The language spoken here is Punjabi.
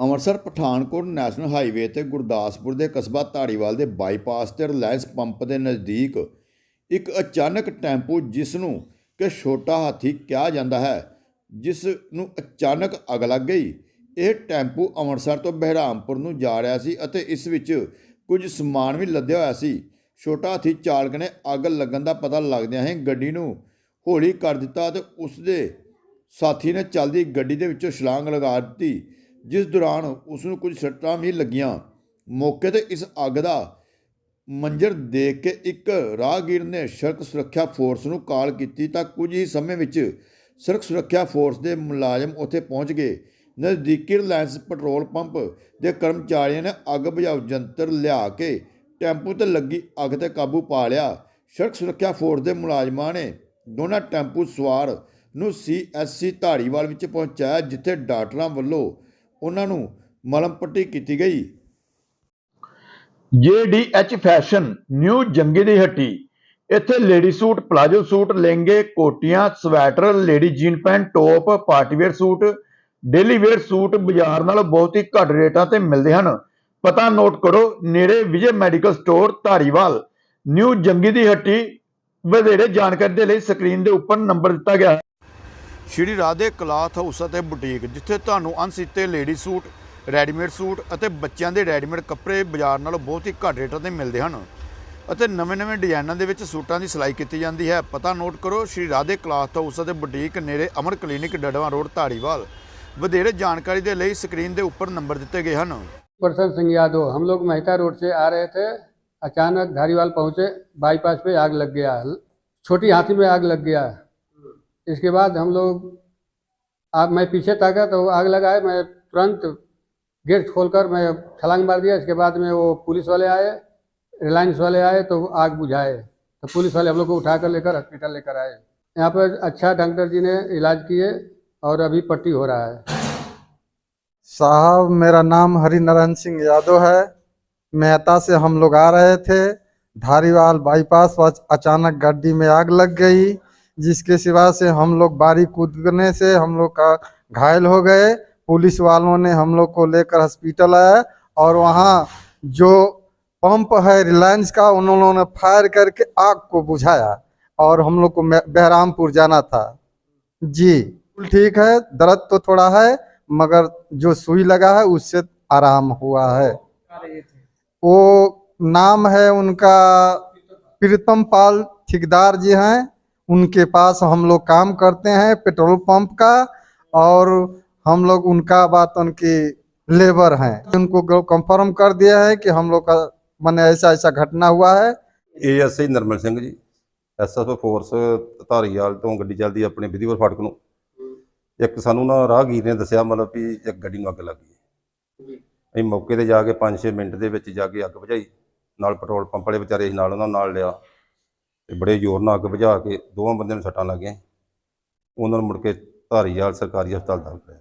ਅੰਮ੍ਰਿਤਸਰ, ਪਠਾਨਕੋਟ ਨੈਸ਼ਨਲ ਹਾਈਵੇ ਤੇ ਗੁਰਦਾਸਪੁਰ ਦੇ ਕਸਬਾ ਧਾਰੀਵਾਲ ਦੇ ਬਾਈਪਾਸ ਤੇ ਰਿਲਾਇੰਸ ਪੰਪ ਦੇ ਨਜ਼ਦੀਕ ਇੱਕ ਅਚਾਨਕ ਟੈਂਪੂ ਜਿਸ ਨੂੰ ਕਿ ਛੋਟਾ ਹਾਥੀ ਕਿਹਾ ਜਾਂਦਾ ਹੈ, ਜਿਸ ਨੂੰ ਅਚਾਨਕ ਅੱਗ ਲੱਗ ਗਈ। ਇਹ ਟੈਂਪੂ ਅੰਮ੍ਰਿਤਸਰ ਤੋਂ ਬਹਿਰਾਮਪੁਰ ਨੂੰ ਜਾ ਰਿਹਾ ਸੀ ਅਤੇ ਇਸ ਵਿੱਚ ਕੁਝ ਸਮਾਨ ਵੀ ਲੱਦਿਆ ਹੋਇਆ ਸੀ। ਛੋਟਾ ਹਾਥੀ ਚਾਲਕ ਨੇ ਅੱਗ ਲੱਗਣ ਦਾ ਪਤਾ ਲੱਗਦਿਆਂ ਹੀ ਗੱਡੀ ਨੂੰ ਹੌਲੀ ਕਰ ਦਿੱਤਾ ਤੇ ਉਸ ਦੇ ਸਾਥੀ ਨੇ ਚੱਲਦੀ ਗੱਡੀ ਦੇ ਵਿੱਚੋਂ ਛਲਾਂਗ ਲਗਾ ਦਿੱਤੀ। ਜਿਸ ਦੌਰਾਨ ਉਸ ਨੂੰ ਕੁਝ ਸੱਟਾਂ ਵੀ ਲੱਗੀਆਂ। ਮੌਕੇ ਤੇ ਇਸ ਅੱਗ ਦਾ ਮੰਜ਼ਰ ਦੇਖ ਕੇ ਇੱਕ ਰਾਹਗੀਰ ਨੇ ਸੜਕ ਸੁਰੱਖਿਆ ਫੋਰਸ ਨੂੰ ਕਾਲ ਕੀਤੀ ਤਾਂ ਕੁਝ ਹੀ ਸਮੇਂ ਵਿੱਚ ਸੜਕ ਸੁਰੱਖਿਆ ਫੋਰਸ ਦੇ ਮੁਲਾਜ਼ਮ ਉੱਥੇ ਪਹੁੰਚ ਗਏ। ਨਜ਼ਦੀਕੀ ਰਿਲਾਇੰਸ ਪੈਟਰੋਲ ਪੰਪ ਦੇ ਕਰਮਚਾਰੀਆਂ ਨੇ ਅੱਗ ਬੁਝਾਊ ਯੰਤਰ ਲਿਆ ਕੇ ਟੈਂਪੂ ਤੇ ਲੱਗੀ ਅੱਗ ਤੇ ਕਾਬੂ ਪਾ ਲਿਆ। ਸੜਕ ਸੁਰੱਖਿਆ ਫੋਰਸ ਦੇ ਮੁਲਾਜ਼ਮਾਂ ਨੇ ਦੋਨਾਂ ਟੈਂਪੂ ਸਵਾਰ ਨੂੰ ਸੀਐਸਸੀ ਧਾਰੀਵਾਲ ਵਿੱਚ ਪਹੁੰਚਾਇਆ, ਜਿੱਥੇ ਡਾਕਟਰਾਂ ਵੱਲੋਂ ਉਹਨਾਂ ਨੂੰ ਮਲਮ ਪੱਟੀ ਕੀਤੀ ਗਈ। JDH ਫੈਸ਼ਨ ਨਿਊ ਜੰਗੀ ਦੀ ਹੱਟੀ, ਇੱਥੇ ਲੇਡੀ ਸੂਟ, ਪਲਾਜੋ ਸੂਟ, ਲਹਿੰਗੇ, ਕੋਟੀਆਂ, sweater, lady jean pant, top party wear suit, daily wear suit ਬਾਜ਼ਾਰ ਨਾਲ ਬਹੁਤ ਹੀ ਘੱਟ ਰੇਟਾਂ ਤੇ ਮਿਲਦੇ ਹਨ। ਪਤਾ ਨੋਟ ਕਰੋ, ਨੇੜੇ Vijay medical store, Dhariwal. New Jangi ਦੀ ਹੱਟੀ ਵਧੇਰੇ ਜਾਣਕਾਰੀ ਦੇ ਲਈ ਸਕਰੀਨ ਦੇ ਉੱਪਰ ਨੰਬਰ ਦਿੱਤਾ ਗਿਆ ਸ਼੍ਰੀ ਰਾਧੇ ਕਲਾਥ ਹਾਊਸ ਅਤੇ ਬੁਟੀਕ ਜਿੱਥੇ ਤੁਹਾਨੂੰ ਅਣਸੀਤੇ ਲੇਡੀ ਸੂਟ ਰੈਡੀਮੇਡ ਸੂਟ ਅਤੇ ਬੱਚਿਆਂ ਦੇ ਰੈਡੀਮੇਡ ਕੱਪੜੇ ਬਾਜ਼ਾਰ ਨਾਲੋਂ ਬਹੁਤ ਹੀ ਘੱਟ ਰੇਟਾਂ ਤੇ ਮਿਲਦੇ ਹਨ ਅਤੇ ਨਵੇਂ-ਨਵੇਂ ਡਿਜ਼ਾਈਨਾਂ ਦੇ ਵਿੱਚ ਸੂਟਾਂ ਦੀ ਸਿਲਾਈ ਕੀਤੀ ਜਾਂਦੀ ਹੈ ਪਤਾ ਨੋਟ ਕਰੋ ਸ਼੍ਰੀ ਰਾਧੇ ਕਲਾਥ ਹਾਊਸ ਅਤੇ ਬੁਟੀਕ ਨੇੜੇ ਅਮਰ ਕਲੀਨਿਕ ਡੜਵਾ ਰੋਡ ਧਾਰੀਵਾਲ ਵਧੇਰੇ ਜਾਣਕਾਰੀ ਦੇ ਲਈ ਸਕਰੀਨ ਦੇ ਉੱਪਰ ਨੰਬਰ ਦਿੱਤੇ ਗਏ ਹਨ प्रसन्न सिंह यादव हम लोग मेहता रोड से आ रहे थे अचानक धारीवाल पहुंचे बाईपास पे आग लग गया छोटी हाथी में आग लग गया इसके बाद हम लोग अब मैं पीछे ताका तो आग लगाए, मैं तुरंत गेट खोलकर मैं छलांग मार दिया। इसके बाद में वो पुलिस वाले आए, रिलायंस वाले आए तो आग बुझाए। तो पुलिस वाले हम लोग को उठाकर लेकर हॉस्पिटल लेकर आए। यहाँ पर अच्छा डॉक्टर जी ने इलाज किए और अभी पट्टी हो रहा है। साहब, मेरा नाम हरिनारायण सिंह यादव है। मेहता से हम लोग आ रहे थे। धारीवाल बाईपास अचानक गाड़ी में आग लग गई। जिसके सिवा से हम लोग बारी कूदने से हम लोग का घायल हो गए। पुलिस वालों ने हम लोग को लेकर हॉस्पिटल आया और वहाँ जो पंप है, रिलायंस का, उन्होंने फायर करके आग को बुझाया और हम लोग को बहरामपुर जाना था। जी ठीक है, दर्द तो थोड़ा है, मगर जो सुई लगा है, उससे आराम हुआ है। वो नाम है उनका प्रीतम पाल ठेकेदार जी हैं। उनके पास हम लोग काम करते हैं पेट्रोल पंप का और हम लोग उनका बात उनकी लेबर हैं उनको कंफर्म कर दिया है कि हम लोग का मैंने ऐसा ऐसा घटना हुआ है ASI normal Singh ji SSO force Dhariwal ਤੋਂ ਗੱਡੀ ਚੱਲਦੀ ਆਪਣੇ ਵਿਧੀਵਰ ਫਾਟਕ ਨੂੰ ਇੱਕ ਸਾਨੂੰ ਨਾ ਰਾਹਗੀਰ ਨੇ ਦੱਸਿਆ ਮਤਲਬ ਵੀ ਇੱਕ ਗੱਡੀ ਨੂੰ ਅੱਗ ਲੱਗ ਗਈ ਅਸੀਂ ਮੌਕੇ ਤੇ ਜਾ ਕੇ 5-6 ਮਿੰਟ ਦੇ ਵਿੱਚ ਜਾ ਕੇ ਅੱਗ ਬੁਝਾਈ ਨਾਲ ਪੈਟਰੋਲ ਪੰਪ ਵਾਲੇ ਵਿਚਾਰੇ ਸੀ ਨਾਲ ਉਹਨਾਂ ਨੂੰ ਨਾਲ ਲਿਆ ਤੇ ਬੜੇ ਜ਼ੋਰ ਨਾਲ ਅੱਗ ਬੁਝਾ ਕੇ ਦੋਵਾਂ ਬੰਦਿਆਂ ਨੂੰ ਸੱਟਾਂ ਲੱਗੀਆਂ। ਉਹਨਾਂ ਨੂੰ ਮੁੜ ਕੇ ਧਾਰੀਵਾਲ ਸਰਕਾਰੀ ਹਸਪਤਾਲ ਦਾਖਲ ਕਰਾਇਆ